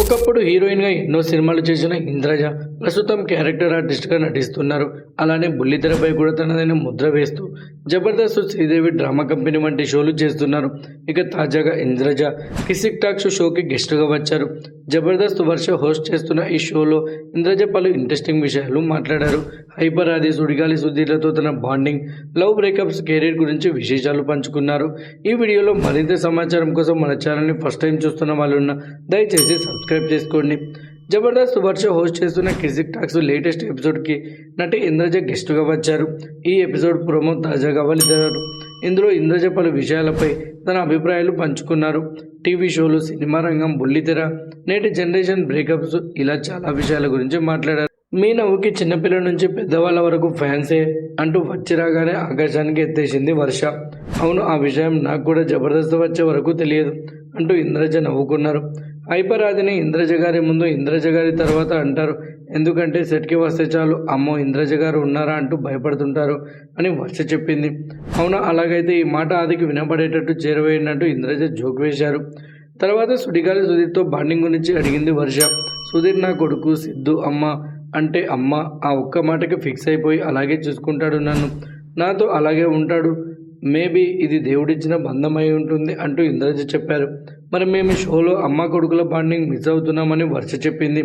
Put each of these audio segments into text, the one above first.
ఒకప్పుడు హీరోయిన్గా ఎన్నో సినిమాలు చేసిన ఇంద్రజ. ప్రస్తుతం క్యారెక్టర్ ఆర్టిస్ట్గా నటిస్తున్నారు. అలానే బుల్లితెరపై కూడా తనదైన ముద్ర వేస్తూ జబర్దస్త్ శ్రీదేవి డ్రామా కంపెనీ వంటి షోలు చేస్తున్నారు. ఇక తాజాగా ఇంద్రజ కిసిక్ టాక్స్ షోకి గెస్ట్గా వచ్చారు. జబర్దస్త్ వర్ష హోస్ట్ చేస్తున్న ఈ షోలో ఇంద్రజ పలు ఇంట్రెస్టింగ్ విషయాలు మాట్లాడారు. హైపర్ ఆది సుడిగాలి సుధీర్లతో తన బాండింగ్ లవ్ బ్రేకప్స్ కెరీర్ గురించి విశేషాలు పంచుకున్నారు. ఈ వీడియోలో మరింత సమాచారం కోసం మన ఛానల్ని ఫస్ట్ టైం చూస్తున్న వాళ్ళు ఉన్న దయచేసి సబ్స్క్రైబ్ చేసుకోండి. జబర్దస్త్ వర్ష హోస్ట్ చేస్తున్న కిజిక్ టాక్స్ లేటెస్ట్ ఎపిసోడ్కి నటి ఇంద్రజ గెస్ట్గా వచ్చారు. ఈ ఎపిసోడ్ ప్రోమో తాజాగా వలిదారు ఇందులో ఇంద్రజ పలు విషయాలపై తన అభిప్రాయాలు పంచుకున్నారు. టీవీ షోలు సినిమా రంగం బుల్లితెర నేటి జనరేషన్ బ్రేకప్స్ ఇలా చాలా విషయాల గురించి మాట్లాడారు. మీ నవ్వుకి చిన్నపిల్లల నుంచి పెద్దవాళ్ళ వరకు ఫ్యాన్సే అంటూ వచ్చి రాగానే ఆకాశానికి ఎత్తేసింది వర్ష. అవును ఆ విషయం నాకు కూడా జబర్దస్త్ వచ్చే వరకు తెలియదు అంటూ ఇంద్రజ నవ్వుకున్నారు. హైపర్ ఆదిని ఇంద్రజ గారి ముందు ఇంద్రజ గారి తర్వాత అంటారు. ఎందుకంటే సెట్కి వస్తే చాలు అమ్మో ఇంద్రజ గారు ఉన్నారా అంటూ భయపడుతుంటారు అని వర్ష చెప్పింది. అవునా అలాగైతే ఈ మాట ఆదికి వినపడేటట్టు చేరవేయనట్టు ఇంద్రజ జోక్ వేశారు. తర్వాత సుడిగాలి సుధీర్తో బాండింగ్ గురించి అడిగింది వర్ష. సుధీర్ నా కొడుకు సిద్ధు అమ్మ అంటే అమ్మ ఆ ఒక్క మాటకి ఫిక్స్ అయిపోయి అలాగే చూసుకుంటాడు నన్ను. నాతో అలాగే ఉంటాడు. మేబీ ఇది దేవుడిచ్చిన బంధమై ఉంటుంది అంటూ ఇంద్రజ చెప్పారు. మరి మేము షోలో అమ్మ కొడుకుల బాండింగ్ మిస్ అవుతున్నామని వర్ష చెప్పింది.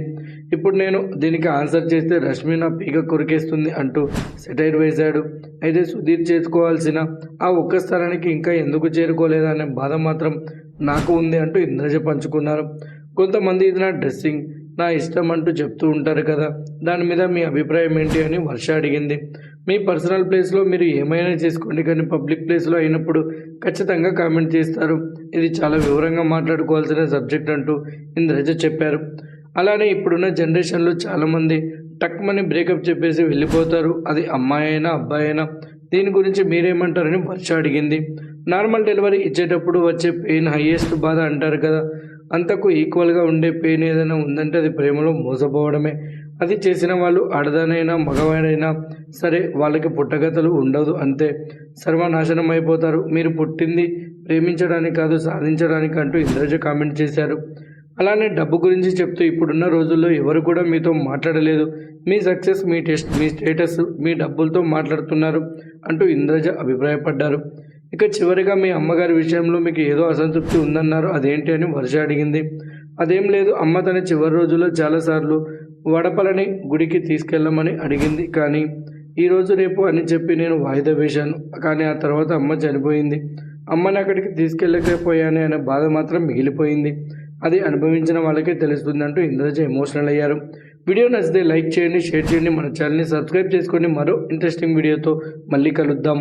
ఇప్పుడు నేను దీనికి ఆన్సర్ చేస్తే రష్మి నా పీక కొరికేస్తుంది అంటూ సెటైర్ వేశాడు. అయితే సుధీర్ చేసుకోవాల్సిన ఆ ఒక్క స్థానానికి ఇంకా ఎందుకు చేరుకోలేదనే బాధ మాత్రం నాకు ఉంది అంటూ ఇంద్రజ పంచుకున్నారు. కొంతమంది ఇది నా డ్రెస్సింగ్ నా ఇష్టం అంటూ చెప్తూ ఉంటారు కదా. దాని మీద మీ అభిప్రాయం ఏంటి అని వర్ష అడిగింది. మీ పర్సనల్ ప్లేస్లో మీరు ఏమైనా చేసుకోండి కానీ పబ్లిక్ ప్లేస్లో అయినప్పుడు ఖచ్చితంగా కామెంట్ చేస్తారు. ఇది చాలా వివరంగా మాట్లాడుకోవాల్సిన సబ్జెక్ట్ అంటూ ఇంద్రజ చెప్పారు. అలానే ఇప్పుడున్న జనరేషన్లో చాలామంది టక్మని బ్రేకప్ చెప్పేసి వెళ్ళిపోతారు. అది అమ్మాయి అయినా అబ్బాయి అయినా. దీని గురించి మీరేమంటారని వర్ష అడిగింది. నార్మల్ డెలివరీ ఇచ్చేటప్పుడు వచ్చే పెయిన్ హయ్యెస్ట్ బాధ అంటారు కదా. అంతకు ఈక్వల్గా ఉండే పెయిన్ ఏదైనా ఉందంటే అది ప్రేమలో మోసపోవడమే. అది చేసిన వాళ్ళు ఆడదానైనా మగవాడైనా సరే వాళ్ళకి పుట్టగతలు ఉండదు అంతే. సర్వనాశనం అయిపోతారు. మీరు పుట్టింది ప్రేమించడానికి కాదు సాధించడానికి అంటూ ఇంద్రజ కామెంట్ చేశారు. అలానే డబ్బు గురించి చెప్తూ ఇప్పుడున్న రోజుల్లో ఎవరు కూడా మీతో మాట్లాడలేదు. మీ సక్సెస్ మీ టెస్ట్ మీ స్టేటస్ మీ డబ్బులతో మాట్లాడుతున్నారు అంటూ ఇంద్రజ అభిప్రాయపడ్డారు. ఇక చివరిగా మీ అమ్మగారి విషయంలో మీకు ఏదో అసంతృప్తి ఉందన్నారు. అదేంటి అని వర్ష అడిగింది. అదేం లేదు. అమ్మ తన చివరి రోజుల్లో చాలాసార్లు వడపలని గుడికి తీసుకెళ్ళమని అడిగింది. కానీ ఈరోజు రేపు అని చెప్పి నేను వాయిదా వేశాను. కానీ ఆ తర్వాత అమ్మ చనిపోయింది. అమ్మని అక్కడికి తీసుకెళ్ళకపోయానే అనే బాధ మాత్రం మిగిలిపోయింది. అది అనుభవించిన వాళ్ళకే తెలుస్తుంది అంటూ ఇంద్రజ ఎమోషనల్ అయ్యారు. వీడియో నచ్చితే లైక్ చేయండి షేర్ చేయండి. మన ఛానల్ని సబ్స్క్రైబ్ చేసుకోండి మరో ఇంట్రెస్టింగ్ వీడియోతో మళ్ళీ కలుద్దాం.